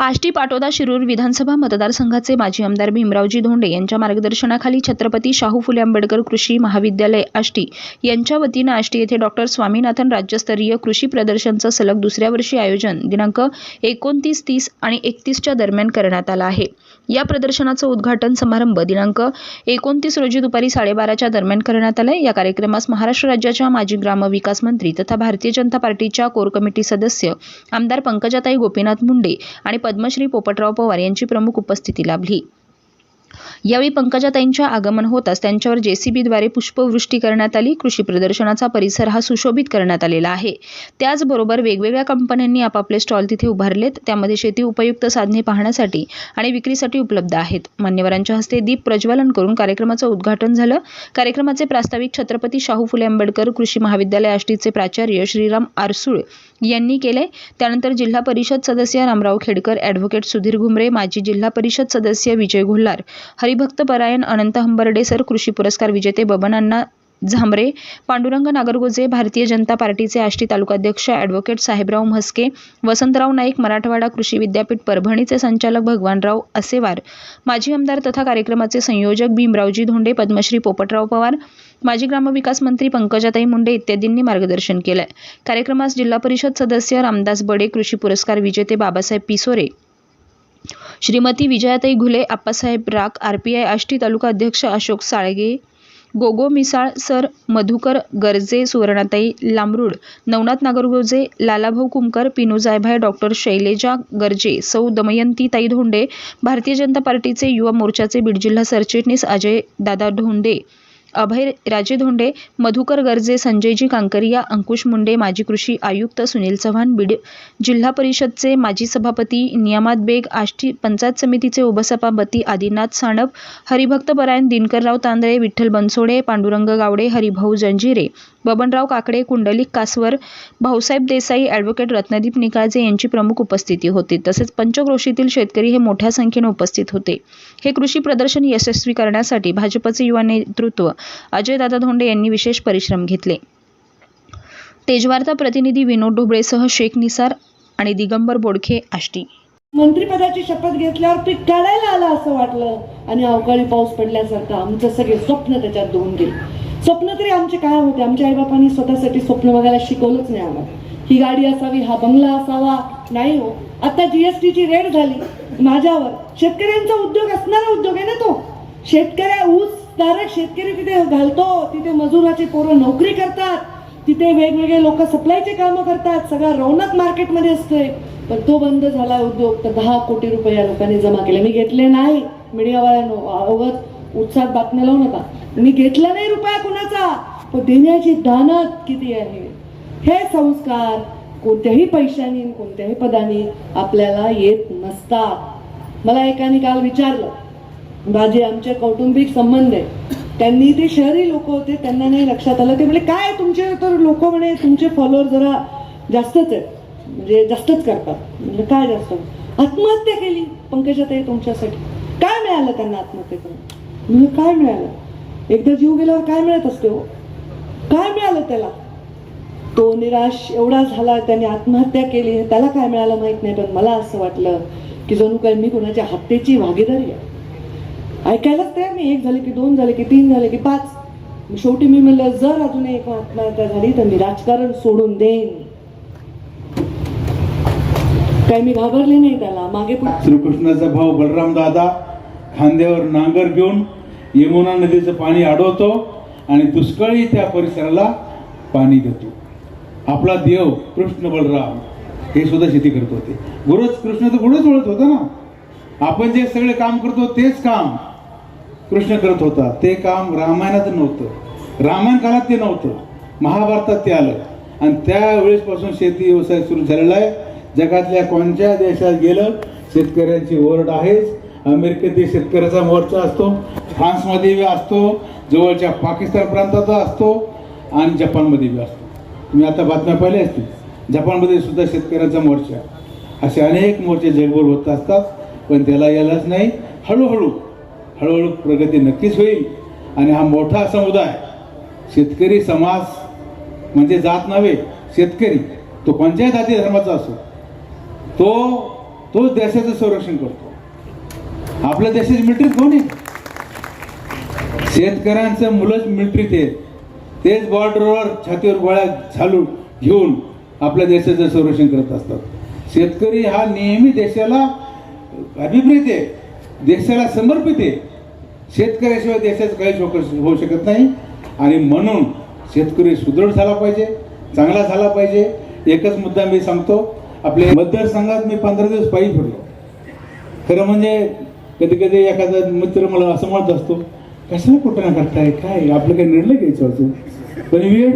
आष्टी पाटोदा शिरूर विधानसभा मतदारसंघाचे माजी आमदार भीमरावजी धोंडे यांच्या मार्गदर्शनाखाली छत्रपती शाहू फुले आंबेडकर कृषी महाविद्यालय आष्टी यांच्या वतीनं आष्टी येथे डॉक्टर स्वामीनाथन राज्यस्तरीय कृषी प्रदर्शनचं सलग दुसऱ्या वर्षी आयोजन दिनांक एकोणतीस तीस आणि एकतीसच्या दरम्यान करण्यात आलं आहे. या प्रदर्शनाचं उद्घाटन समारंभ दिनांक एकोणतीस रोजी दुपारी साडेबाराच्या दरम्यान करण्यात आलं या कार्यक्रमास महाराष्ट्र राज्याच्या माजी ग्रामविकास मंत्री तथा भारतीय जनता पार्टीच्या कोर कमिटी सदस्य आमदार पंकजाताई गोपीनाथ मुंडे आणि पद्मश्री पोपटराव पवार यांची प्रमुख उपस्थिती लाभली. यावेळी पंकजाताईंच्या आगमन होताच त्यांच्यावर जेसीबीद्वारे पुष्पवृष्टी करण्यात आली. कृषी प्रदर्शनाचा परिसर हा सुशोभित करण्यात आलेला आहे. त्याचबरोबर वेगवेगळ्या कंपन्यांनी आपापले स्टॉल तिथे उभारलेत. त्यामध्ये शेती उपयुक्त साधने पाहण्यासाठी आणि विक्रीसाठी उपलब्ध आहेत. मान्यवरांच्या हस्ते दीप प्रज्वलन करून कार्यक्रमाचं उद्घाटन झालं. कार्यक्रमाचे प्रास्ताविक छत्रपती शाहू फुले आंबेडकर कृषी महाविद्यालय आष्टीचे प्राचार्य श्रीराम आरसूळ यांनी केले. त्यानंतर जिल्हा परिषद सदस्य रामराव खेडकर ॲडव्होकेट सुधीर घुमरे माजी जिल्हा परिषद सदस्य विजय घोल्लार हरिभक्त परायण अनंत हंबर्डे सर कृषी पुरस्कार विजेते बबन अण्णा झांबरे पांडुरंग नागरगोजे भारतीय जनता पार्टीचे आष्टी तालुकाध्यक्ष ॲडव्होकेट साहेबराव म्हस्के वसंतराव नाईक मराठवाडा कृषी विद्यापीठ परभणीचे संचालक भगवानराव असेवार माजी आमदार तथा कार्यक्रमाचे संयोजक भीमरावजी धोंडे पद्मश्री पोपटराव पवार माजी ग्रामविकास मंत्री पंकजाताई मुंडे इत्यादींनी मार्गदर्शन केलं कार्यक्रमास जिल्हा परिषद सदस्य रामदास बडे कृषी पुरस्कार विजेते Babasaheb Pisore Shrimati Vijayatai Ghule Appasaheb Rakh R P I Ashti तालुका अध्यक्ष अशोक साळगे गोगो मिसाळ सर मधुकर गरजे सुवर्णाताई लांबरूड नवनाथ नागरगोजे लालाभाऊ कुमकर पिनू जायभाय डॉक्टर शैलेजा गरजे सौ दमयंती ताई धोंडे भारतीय जनता पार्टीचे युवा मोर्चाचे बीड जिल्हा सरचिटणीस अजय दादा धोंडे अभय राजे धोंडे मधुकर गर्जे संजयजी कांकरिया अंकुश मुंडे माजी कृषी आयुक्त सुनील चव्हाण बीड जिल्हा परिषदचे माजी सभापती नियामात बेग आष्टी पंचायत समितीचे उपसभापती आदिनाथ साणप हरिभक्त परायण दिनकरराव तांदळे विठ्ठल बनसोडे पांडुरंग गावडे हरिभाऊ जंजिरे बबनराव काकडे कुंडलिक कासवर भाऊसाहेब देसाई ॲडव्होकेट रत्नदीप निकाळजे यांची प्रमुख उपस्थिती होती. तसेच पंचक्रोशीतील शेतकरी हे मोठ्या संख्येने उपस्थित होते. हे कृषी प्रदर्शन यशस्वी करण्यासाठी भाजपचे युवा नेतृत्व अजयदादा धोंडे यांनी विशेष परिश्रम घेतले. तेजवार्ता प्रतिनिधी विनोद ढोबळेसह शेख निसार आणि दिगंबर बोडखे आष्टी. मंत्रिपदाची शपथ घेतल्यावर पीक काढायला आलं असं वाटलं. आणि अवकाळी पाऊस पडल्यासारखं आमचं सगळे स्वप्न त्याच्यात धुवून गेले. स्वप्न तरी आमचे काय होते? आमच्या आईबापांनी स्वतःसाठी स्वप्न बघायला शिकवलंच नाही आम्हाला. ही गाडी असावी हा बंगला असावा नाही हो. आता जीएसटीची रेट झाली. माझ्यावर शेतकऱ्यांचा उद्योग असणारा उद्योग आहे ना तो. शेतकऱ्या ऊस डायरेक्ट शेतकरी तिथे घालतो तिथे मजुराचे पोरं नोकरी करतात तिथे वेगवेगळे लोक सप्लायचे कामं करतात सगळा रौनक मार्केटमध्ये असतोय. पण तो बंद झाला उद्योग तर दहा कोटी रुपये या लोकांनी जमा केले. मी घेतले नाही मीडियावाल्यांनो अवगत उत्साहात बातम्या लावू नका. मी घेतला नाही रुपया कुणाचा पण देण्याची दानत किती आहे? हे संस्कार कोणत्याही पैशाने कोणत्याही पदाने आपल्याला येत नसतात. मला एकाने काल विचारलं म्हणजे माझे आमचे कौटुंबिक संबंध आहे. त्यांनी ते शहरी लोक होते त्यांना नाही लक्षात आलं. ते म्हणजे काय तुमचे तर लोक म्हणे तुमचे फॉलोअर जरा जास्तच आहेत. म्हणजे जास्तच करतात. म्हणजे काय जास्त? आत्महत्या केली पंकजाताई तुमच्यासाठी. काय मिळालं त्यांना आत्महत्या करून म्हणजे काय मिळालं? एकदा जीव गेल्यावर काय मिळत असते हो? काय मिळालं त्याला? तो निराश एवढा झाला त्याने आत्महत्या केली. त्याला काय मिळालं माहीत नाही पण मला असं वाटलं की जणू काय मी कोणाच्या हत्येची भागीदारी आहे. ऐकायलाच तयार नाही. एक झाले की दोन झाले की तीन झाले की पाच. शेवटी मी म्हणलं जर अजून एक आत्महत्या झाली तर मी राजकारण सोडून देईन. काय मी घाबरले नाही त्याला. मागे पुढे श्रीकृष्णाचा भाऊ बलराम दादा खांद्यावर नांगर घेऊन यमुना नदीचं पाणी अडवतो आणि दुष्काळी त्या परिसराला पाणी देतो. आपला देव कृष्ण बलराम हे सुद्धा शेती करत होते. गुरुच कृष्ण तर गुरुच ओळख होता ना? आपण जे सगळे काम करतो तेच काम. कृष्ण करत होता. ते काम रामायणात नव्हतं. रामायण काळात ते नव्हतं. महाभारतात ते आलं. आणि त्यावेळेसपासून शेती व्यवसाय सुरू झालेला आहे. जगातल्या कोणत्या देशात गेलं शेतकऱ्यांची ओरड आहेच. अमेरिकेतील शेतकऱ्याचा मोर्चा असतो. फ्रान्समध्ये असतो. जवळच्या पाकिस्तान प्रांताचा असतो. आणि जपानमध्ये बी असतो. तुम्ही आता बातम्या पाहिल्या असतील. जपानमध्ये सुद्धा शेतकऱ्यांचा मोर्चा असे अनेक मोर्चे जगभर होत असतात. पण त्याला यायलाच नाही. हळूहळू हळूहळू प्रगती नक्कीच होईल. आणि हा मोठा समुदाय शेतकरी समाज म्हणजे जात नव्हे शेतकरी तो पंचायत जाती धर्माचा असो तो तोच देशाचं संरक्षण करतो. आपल्या देशाची मिलिटरी कोण आहे? शेतकऱ्यांचं मुलंच मिलिटरीत आहे तेच बॉर्डरवर छातीवर गोळ्या झालून घेऊन आपल्या देशाचं संरक्षण करत असतात. शेतकरी हा नेहमी देशाला अभिप्रेत आहे देशाला समर्पित आहे. शेतकऱ्याशिवाय देशाचं काहीच होऊ होऊ शकत नाही. आणि म्हणून शेतकरी सुदृढ झाला पाहिजे चांगला झाला पाहिजे. एकच मुद्दा मी सांगतो आपल्या मतदारसंघात मी पंधरा दिवस पायी फिरलो खरं म्हणजे कधी कधी एखादा मित्र मला असं म्हणत असतो कशाला कुठं ना करताय? काय? आपलं काही निर्णय घ्यायचा होतो पण वेळ